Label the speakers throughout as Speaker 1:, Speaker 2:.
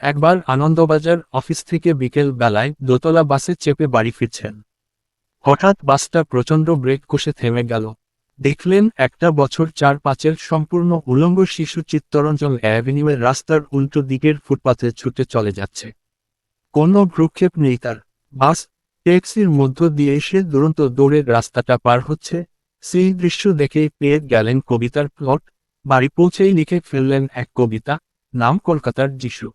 Speaker 1: একবার আনন্দবাজার অফিস থেকে বিকেল বেলায় দোতলা বাসে চেপে বাড়ি ফিরছেন। হঠাৎ বাসটা প্রচণ্ড ব্রেক কষে থেমে গেল। দেখলেন একটা বছর চার পাঁচের সম্পূর্ণ উলঙ্গ শিশু চিত্তরঞ্জন অ্যাভিনিউয়ের রাস্তার উল্টো দিকের ফুটপাথে ছুটে চলে যাচ্ছে। কোনো ভ্রুক্ষেপ নেই তার। বাস ট্যাক্সির মধ্য দিয়ে এসে দুরন্ত দৌড়ের রাস্তাটা পার হচ্ছে। সেই দৃশ্য দেখেই পেয়ে গেলেন কবিতার প্লট। বাড়ি পৌঁছেই লিখে ফেললেন এক কবিতা, নাম কলকাতার যিশু।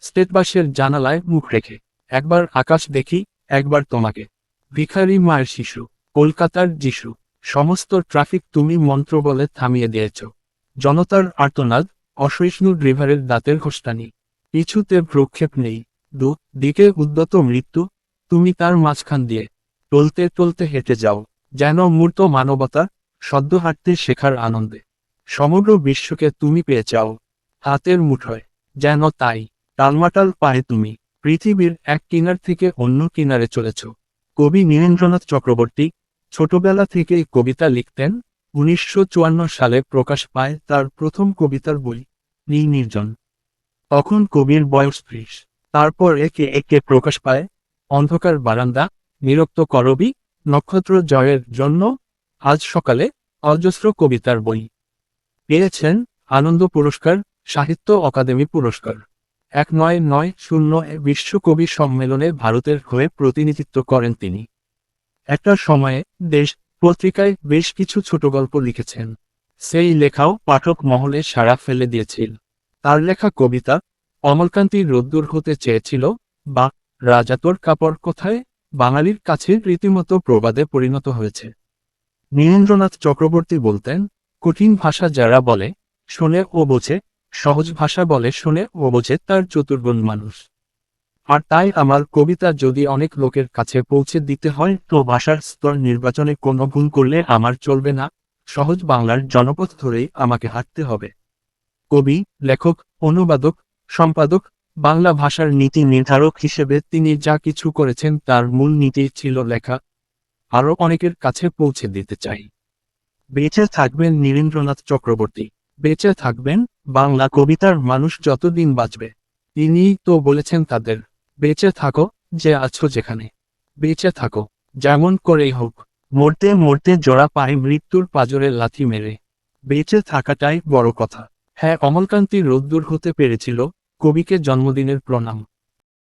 Speaker 1: স্টেট বাসের জানালায় মুখ রেখে, একবার আকাশ দেখি, একবার তোমাকে। ভিখারি মায়ের শিশু, কলকাতার যিশু, সমস্ত ট্রাফিক তুমি মন্ত্র বলে থামিয়ে দিয়েছ। জনতার আর্তনাদ অসহিষ্ণু ড্রিভারের দাঁতের ঘোষটানি পিছুতে প্রক্ষেপ নেই, দু, দিকে উদ্যত মৃত্যু। তুমি তার মাঝখান দিয়ে, টলতে টলতে হেঁটে যাও, যেন মূর্ত মানবতা, সদ্য হাঁটতে শেখার আনন্দে। সমগ্র বিশ্বকে তুমি পেয়ে যাও। হাতের মুঠোয়, যেন তাই। টালমাটাল পায়ে তুমি, পৃথিবীর এক কিনার থেকে অন্য কিনারে চলেছ। কবি নীরেন্দ্রনাথ চক্রবর্তী, ছোটবেলা থেকেই কবিতা লিখতেন, উনিশশো চুয়ান্ন সালে প্রকাশ পায় তার প্রথম কবিতার বই, নীল নির্জন। তখন কবির বয়স ত্রিশ। তারপর একে একে প্রকাশ পায়, অন্ধকার বারান্দা নিরক্ত করবি, নক্ষত্র জয়ের জন্য, আজ সকালে, অজস্র কবিতার বই। পেয়েছেন আনন্দ পুরস্কার, সাহিত্য অকাদেমি পুরস্কার। এক নয় নয় শূন্য এ বিশ্ব কবি সম্মেলনে ভারতের হয়ে প্রতিনিধিত্ব করেন তিনি। একটা সময়ে দেশ পত্রিকায় বেশ কিছু ছোট গল্প লিখেছেন। সেই লেখাও পাঠক মহলে সাড়া ফেলে দিয়েছিল। তার লেখা কবিতা অমলকান্তি রোদ্দুর হতে চেয়েছিল বা রাজা তোর কাপড় কোথায়? বাঙালির কাছে রীতিমতো প্রবাদে পরিণত হয়েছে। নীরেন্দ্রনাথ চক্রবর্তী বলতেন, কঠিন ভাষা যারা বলে, শোনে ও বোঝে সহজ ভাষা বলে শোনে ও বোঝে তার চতুর্গুণ মানুষ। আর তাই আমার কবিতা যদি অনেক লোকের কাছে পৌঁছে দিতে হয়, তো ভাষার স্তর নির্বাচনে কোনো ভুল করলে আমার চলবে না। সহজ বাংলার জনপথ ধরেই আমাকে হাঁটতে হবে। কবি, লেখক, অনুবাদক, সম্পাদক, বাংলা ভাষার নীতি নির্ধারক হিসেবে তিনি যা কিছু করেছেন তার মূল নীতি ছিল লেখা। আরও অনেকের কাছে পৌঁছে দিতে চাই। বেঁচে থাকবেন নীরেন্দ্রনাথ চক্রবর্তী। বেঁচে থাকবেন। বাংলা কবিতার মানুষ যতদিন বাঁচবে, তিনিই তো বলেছেন তাদের, বেঁচে থাকো, যে আছো যেখানে, বেঁচে থাকো, যেমন করেই হোক। মরতে মরতে জোড়া পায় মৃত্যুর পাজরে লাথি মেরে, বেঁচে থাকাটাই বড় কথা। হ্যাঁ অমলকান্তি রোদ্দুর হতে পেরেছিল কবিকে জন্মদিনের প্রণাম।